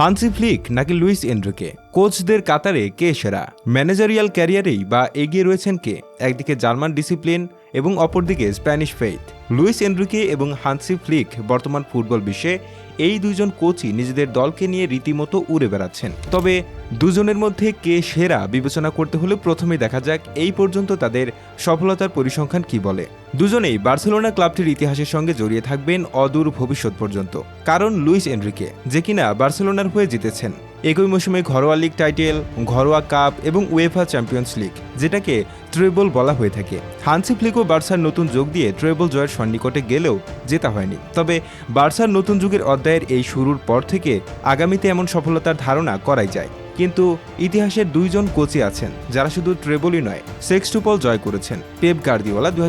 Hansi Flick নাকি Luis এন্ড্রুকে কোচদের কাতারে কে সেরা? ম্যানেজারিয়াল ক্যারিয়ারেই বা এগিয়ে রয়েছেন কে? একদিকে জার্মান ডিসিপ্লিন এবং অপরদিকে স্প্যানিশ ফেইথ। লুইস এন্ড্রুকে এবং হানসি ফ্লিক বর্তমান ফুটবল বিশ্বে এই দুজন কোচই নিজেদের দলকে নিয়ে রীতিমতো উড়ে বেড়াচ্ছেন। তবে দুজনের মধ্যে কে সেরা বিবেচনা করতে হলে প্রথমে দেখা যাক এই পর্যন্ত তাদের সফলতার পরিসংখ্যান কি বলে। দুজনেই বার্সেলোনা ক্লাবটির ইতিহাসের সঙ্গে জড়িয়ে থাকবেন অদূর ভবিষ্যৎ পর্যন্ত। কারণ লুইস এন্ড্রিকে যে কিনা বার্সেলোনার হয়ে জিতেছেন। একই মৌসুমে ঘরোয়া লিগ টাইটেল ঘরোয়া কাপ এবং উয়েফা চ্যাম্পিয়ন্স লিগ যেটাকে ট্রেবল বলা হয়ে থাকে। হানসি ফ্লিকও বার্সার নতুন যোগ দিয়ে ট্রেবল জয়ের সন্নিকটে গেলেও জেতা হয়নি। তবে বার্সার নতুন যুগের অধ্যায়ের এই শুরুর পর থেকে আগামীতে এমন সফলতার ধারণা করাই যায়। কিন্তু ইতিহাসের দুইজন কোচই আছেন, যারা শুধু ট্রেবলই নয়, সেক্সটুপল জয় করেছেন। পেপ গার্দিওয়ালা দু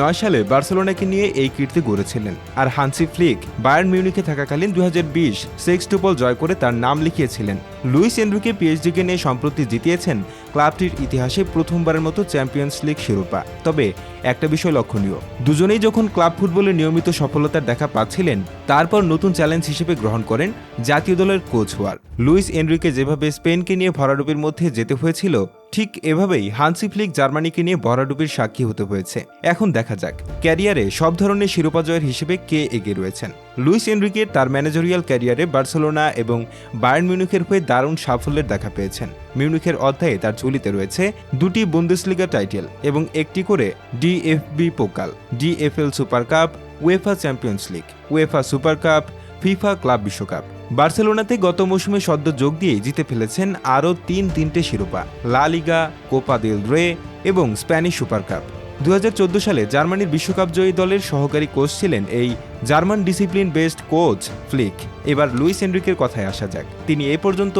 নয় সালে বার্সেলোনাকে নিয়ে এই কীর্তি গড়েছিলেন, আর হানসি ফ্লিক বায়ার্ন মিউনিকে থাকাকালীন দু হাজার বিশ সেক্সটুপল জয় করে তার নাম লিখিয়েছিলেন। লুইস এন্ড্রুকে পিএইচডিকে নিয়ে সম্প্রতি জিতিয়েছেন ক্লাবটির ইতিহাসে প্রথমবারের মতো চ্যাম্পিয়ন্স লিগ শিরোপা। তবে একটা বিষয় লক্ষণীয়, দুজনেই যখন ক্লাব ফুটবলে নিয়মিত সফলতার দেখা পাচ্ছিলেন, তারপর নতুন চ্যালেঞ্জ হিসেবে গ্রহণ করেন জাতীয় দলের কোচ হওয়ার। লুইস এনরিকে যেভাবে স্পেনকে নিয়ে ভরাডুবির মধ্যে যেতে হয়েছিল ঠিক এভাবেই হানসি ফ্লিক জার্মানিকে নিয়ে ভরাডুবির সাক্ষী হতে হয়েছে। এখন দেখা যাক, ক্যারিয়ারে সব ধরনের শিরোপা জয়ের হিসেবে কে এগিয়ে রয়েছেন। লুইস এনরিকে তার ম্যানেজারিয়াল ক্যারিয়ারে বার্সেলোনা এবং বায়ার্ন মিউনিখের হয়ে দারুণ সাফল্যের দেখা পেয়েছেন। মিউনিখের অধ্যায়ে তার ঝুলিতে রয়েছে দুটি বুন্দেসলিগা টাইটেল এবং একটি করে DFB Pokal, DFL Super Cup, UEFA Champions League. UEFA Super Cup FIFA club বিশ্বকাপ। বার্সেলোনাতে গত মৌসুমে সদ্য যোগ দিয়ে জিতে ফেলেছেন আরও তিন তিনটে শিরোপা, লা লিগা, কোপা দেল রে এবং স্প্যানিশ সুপার কাপ। দুহাজার চোদ্দ সালে জার্মানির বিশ্বকাপ জয়ী দলের সহকারী কোচ ছিলেন এই German discipline based coach Flick. এবার লুইস এনরিকের কথায় আসা যাক। তিনি এ পর্যন্ত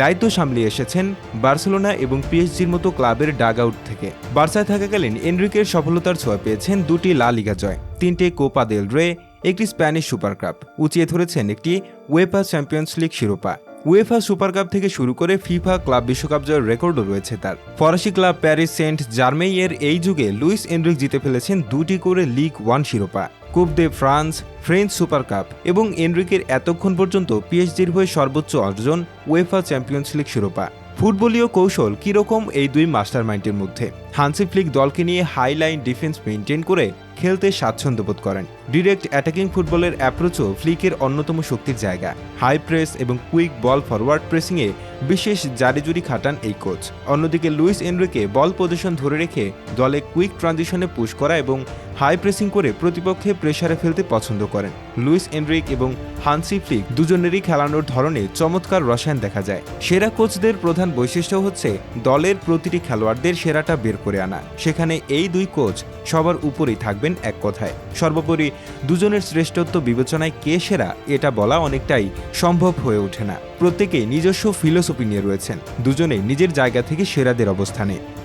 দায়িত্ব সামলিয়ে এসেছেন বার্সেলোনা এবং পিএসজির মতো ক্লাবের ডাগ আউট থেকে। বার্সায় থাকাকালীন এনরিকের সফলতার ছোঁয়া পেয়েছেন দুটি লা লিগা জয়, তিনটে কোপা দেল রে একটি স্প্যানিশ সুপার কাপ উঁচিয়ে ধরেছেন একটি ওয়েফা চ্যাম্পিয়ন্স লিগ শিরোপা। উয়েফা সুপার কাপ থেকে শুরু করে ফিফা ক্লাব বিশ্বকাপ জয়ের রেকর্ডও রয়েছে তার। ফরাসি ক্লাব প্যারিস সেন্ট জার্মেইয়ের এই যুগে লুইস এনরিক জিতে ফেলেছেন দুটি করে লিগ ওয়ান শিরোপা Coupe de France French Super Cup এবং এনরিকের এতক্ষণ পর্যন্ত পিএইচডির হয়ে সর্বোচ্চ অর্জন উয়েফা চ্যাম্পিয়ন্স লিগ শিরোপা। ফুটবলীয় কৌশল কীরকম এই দুই মাস্টার মাইন্ডের মধ্যে? হানসি ফ্লিক দলকে নিয়ে হাই লাইন ডিফেন্স মেনটেন করে খেলতে স্বাচ্ছন্দ্য বোধ করেন। ডিরেক্ট অ্যাটাকিং ফুটবলের অ্যাপ্রোচও ফ্লিকের অন্যতম শক্তির জায়গা। হাই প্রেস এবং কুইক বল ফরওয়ার্ড প্রেসিংয়ে বিশেষ জারিজুরি খাটান এই কোচ। অন্যদিকে লুইস এনরিকে বল পজিশন ধরে রেখে দলে কুইক ট্রানজিশনে পুশ করা এবং হাই প্রেসিং করে প্রতিপক্ষে প্রেসারে ফেলতে পছন্দ করেন। লুইস এনরিক এবং হানসি ফ্লিক দুজনেরই খেলানোর ধরনে চমৎকার রসায়ন দেখা যায়। সেরা কোচদের প্রধান বৈশিষ্ট্য হচ্ছে দলের প্রতিটি খেলোয়াড়দের সেরাটা বের করে আনা। সেখানে এই দুই কোচ সবার উপরেই থাকবেন এক কথায়। সর্বোপরি দুজনের শ্রেষ্ঠত্ব বিবেচনায় কে সেরা, এটা বলা অনেকটাই সম্ভব হয়ে ওঠে না। প্রত্যেকেই নিজস্ব ফিলোসফি নিয়ে রয়েছেন। দুজনেই নিজের জায়গা থেকে সেরাদের অবস্থানে।